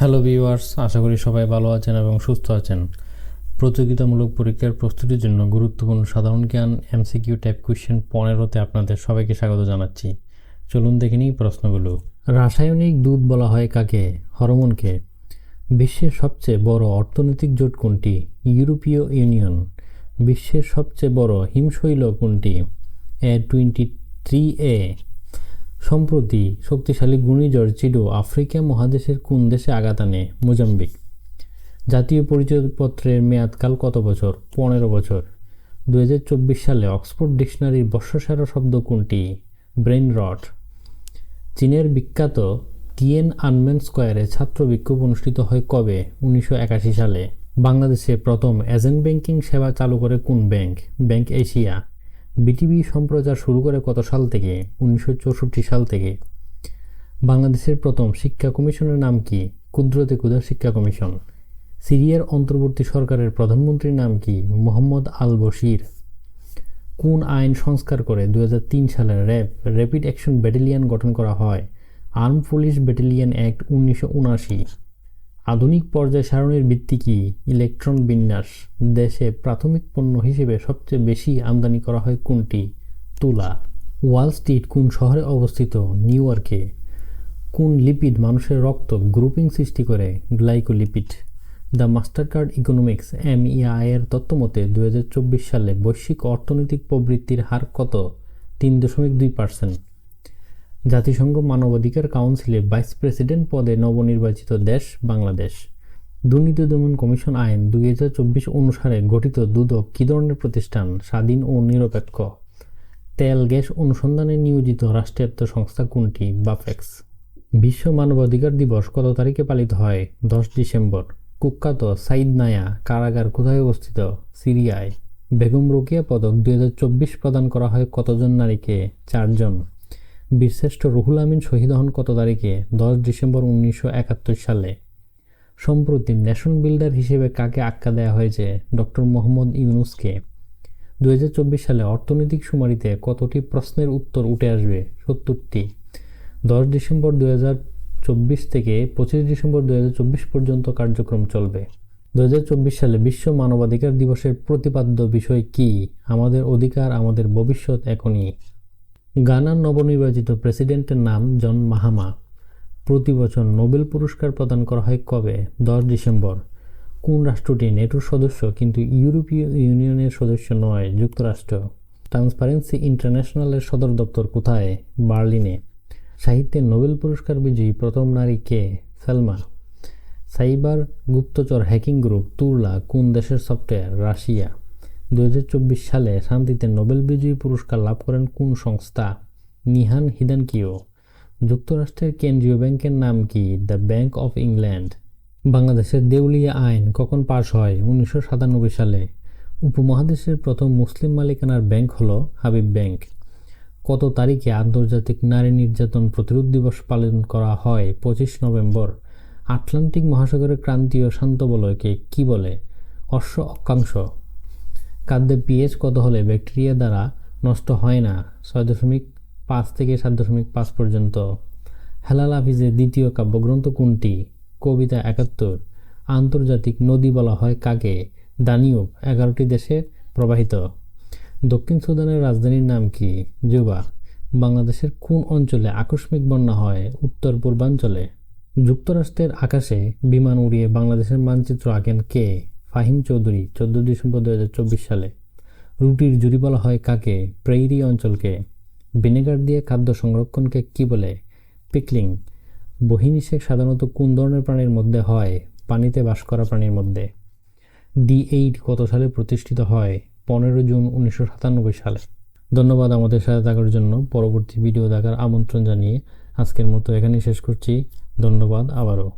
Hello viewers আশা করি সবাই ভালো আছেন এবং সুস্থ আছেন। প্রতিযোগিতামূলক পরীক্ষার প্রস্তুতির জন্য গুরুত্বপূর্ণ সাধারণ জ্ঞান এমসিকিউ টাইপ কোয়েশ্চেন পনেরোতে আপনাদের সবাইকে স্বাগত জানাচ্ছি। চলুন দেখে নিই প্রশ্নগুলো। রাসায়নিক দুধ বলা হয় কাকে? হরমোনকে। বিশ্বের সবচেয়ে বড় অর্থনৈতিক জোট কোনটি? ইউরোপীয় ইউনিয়ন। বিশ্বের সবচেয়ে বড় হিমশৈল কোনটি? এ টোয়েন্টি থ্রি এ সম্প্রতি শক্তিশালী ঘূর্ণিঝড় চিডো আফ্রিকা মহাদেশের কোন দেশে আঘাত আনে? মোজাম্বিক। জাতীয় পরিচয়পত্রের মেয়াদকাল কত বছর? পনেরো বছর। দু হাজার চব্বিশ সালে অক্সফোর্ড ডিকশনারির বর্ষসেরা শব্দ কোনটি? Brain rot. চীনের বিখ্যাত টিএন আনম্যান স্কোয়ারে ছাত্র বিক্ষোভ অনুষ্ঠিত হয় কবে? উনিশশো একাশি সালে। বাংলাদেশে প্রথম এজেন্ট ব্যাংকিং সেবা চালু করে কোন ব্যাংক? Bank Asia. বিটিভি সম্প্রচার শুরু করে কত সাল থেকে? উনিশশো চৌষট্টি সাল থেকে। বাংলাদেশের প্রথম শিক্ষা কমিশনের নাম কি? কুদরতে কুদর শিক্ষা কমিশন। সিরিয়ার অন্তর্বর্তী সরকারের প্রধানমন্ত্রীর নাম কি? মোহাম্মদ আল বশির। কোন আইন সংস্কার করে দু সালে র্যাব র্যাপিড অ্যাকশন ব্যাটালিয়ন গঠন করা হয়? আর্ম পুলিশ ব্যাটালিয়ন অ্যাক্ট উনিশশো উনআশি। আধুনিক পর্যায় সারণীর ভিত্তি কি? ইলেকট্রন বিন্যাস, দেশে প্রাথমিক পণ্য হিসেবে সবচেয়ে বেশি আমদানি করা হয় কোনটি? তুলা। ওয়াল স্ট্রিট কোন শহরে অবস্থিত? নিউ ইয়র্কে। কোন লিপিড মানুষের রক্ত গ্রুপিং সৃষ্টি করে? Glycolipid. The master card economics M এর তত্ত্বমতে দু সালে বৈশ্বিক অর্থনৈতিক প্রবৃত্তির হার কত? তিন দশমিক দুই পার্সেন্ট। জাতিসংঘ মানবাধিকার কাউন্সিলে ভাইস প্রেসিডেন্ট পদে নবনির্বাচিত দেশ বাংলাদেশ। দুর্নীতি দমন কমিশন আইন দুই হাজার চব্বিশ অনুসারে গঠিত দুদক কী ধরনের প্রতিষ্ঠান? স্বাধীন ও নিরপেক্ষ। তেল গ্যাস অনুসন্ধানে নিয়োজিত রাষ্ট্রায়ত্ত সংস্থা কোনটি? বাফেক্স। বিশ্ব মানবাধিকার দিবস কত তারিখে পালিত হয়? দশ ডিসেম্বর। কুখ্যাত সাইদ নায়া, কারাগার কোথায় অবস্থিত? সিরিয়ায়। বেগম রোকিয়া পদক দুই হাজার চব্বিশ প্রদান করা হয় কতজন নারীকে? চারজন। বীরশ্রেষ্ঠ রুহুল আমিন শহীদ হন কত তারিখে? দশ ডিসেম্বর উনিশশো একাত্তর সালে। সম্প্রতি ন্যাশন বিল্ডার হিসেবে কাকে আখ্যা দেওয়া হয়েছে? ডক্টর মোহাম্মদ ইউনুসকে। দুহাজার চব্বিশ সালে অর্থনৈতিক শুমারিতে কতটি প্রশ্নের উত্তর উঠে আসবে? সত্তরটি। দশ ডিসেম্বর দুই হাজার চব্বিশ থেকে পঁচিশ ডিসেম্বর দুই হাজার চব্বিশ পর্যন্ত কার্যক্রম চলবে। দুই হাজার চব্বিশ সালে বিশ্ব মানবাধিকার দিবসের প্রতিপাদ্য বিষয় কি? আমাদের অধিকার, আমাদের ভবিষ্যৎ এখনই। গানার নবনির্বাচিত প্রেসিডেন্টের নাম জন মাহামা। প্রতি বছর নোবেল পুরস্কার প্রদান করা হয় কবে? দশ ডিসেম্বর। কোন রাষ্ট্রটি নেটোর সদস্য কিন্তু ইউরোপীয় ইউনিয়নের সদস্য নয়, যুক্তরাষ্ট্র। ট্রান্সপারেন্সি ইন্টারন্যাশনালের সদর দপ্তর কোথায়? বার্লিনে। সাহিত্যের নোবেল পুরস্কার বিজয়ী প্রথম নারী কে? সেলমা। সাইবার গুপ্তচর হ্যাকিং গ্রুপ তুরলা, কোন দেশের সফটওয়্যার? রাশিয়া। দুই হাজার চব্বিশ সালে শান্তিতে নোবেল বিজয়ী পুরস্কার লাভ করেন কোন সংস্থা? নিহান হিদানকিও। যুক্তরাষ্ট্রের কেন্দ্রীয় ব্যাংকের নাম কি? The bank of England. বাংলাদেশের দেউলিয়া আইন কখন পাশ হয়? উনিশশো সাতানব্বই সালে। উপমহাদেশের প্রথম মুসলিম মালিকানার ব্যাংক হল হাবিব ব্যাংক। কত তারিখে আন্তর্জাতিক নারী নির্যাতন প্রতিরোধ দিবস পালন করা হয়? পঁচিশ নভেম্বর। আটলান্টিক মহাসাগরের ক্রান্তীয় শান্ত বলয়কে কী বলে? অশ্ব অক্ষাংশ। খাদ্যে পিএইচ কত হলে ব্যাকটেরিয়া দ্বারা নষ্ট হয় না? ছয় দশমিক পাঁচ থেকে সাত দশমিক পাঁচ পর্যন্ত। হেলাল হাফিজের দ্বিতীয় কাব্যগ্রন্থ কোনটি? কবিতা একাত্তর। আন্তর্জাতিক নদী বলা হয় কাকে? দানিউব, এগারোটি দেশে প্রবাহিত। দক্ষিণ সুদানের রাজধানীর নাম কি? জুবা। বাংলাদেশের কোন অঞ্চলে আকস্মিক বন্যা হয়? উত্তর পূর্বাঞ্চলে। যুক্তরাষ্ট্রের আকাশে বিমান উড়িয়ে বাংলাদেশের মানচিত্র আঁকেন কে? ফাহিম চৌধুরী চোদ্দ ডিসেম্বর দু হাজার চব্বিশ সালে। রুটির জুড়ি বলা হয় কাকে? প্রেইরি অঞ্চলকে। ভিনেগার দিয়ে খাদ্য সংরক্ষণকে কি বলে? পিকলিং। বহিনিষেক সাধারণত কোন ধরনের প্রাণীর মধ্যে হয়? পানিতে বাস করা প্রাণীর মধ্যে। ডি এইট কত সালে প্রতিষ্ঠিত হয়? পনেরো জুন উনিশশো সাতানব্বই সালে। ধন্যবাদ আমাদের সাথে থাকার জন্য। পরবর্তী ভিডিও দেখার আমন্ত্রণ জানিয়ে আজকের মতো এখানেই শেষ করছি। ধন্যবাদ আবারও।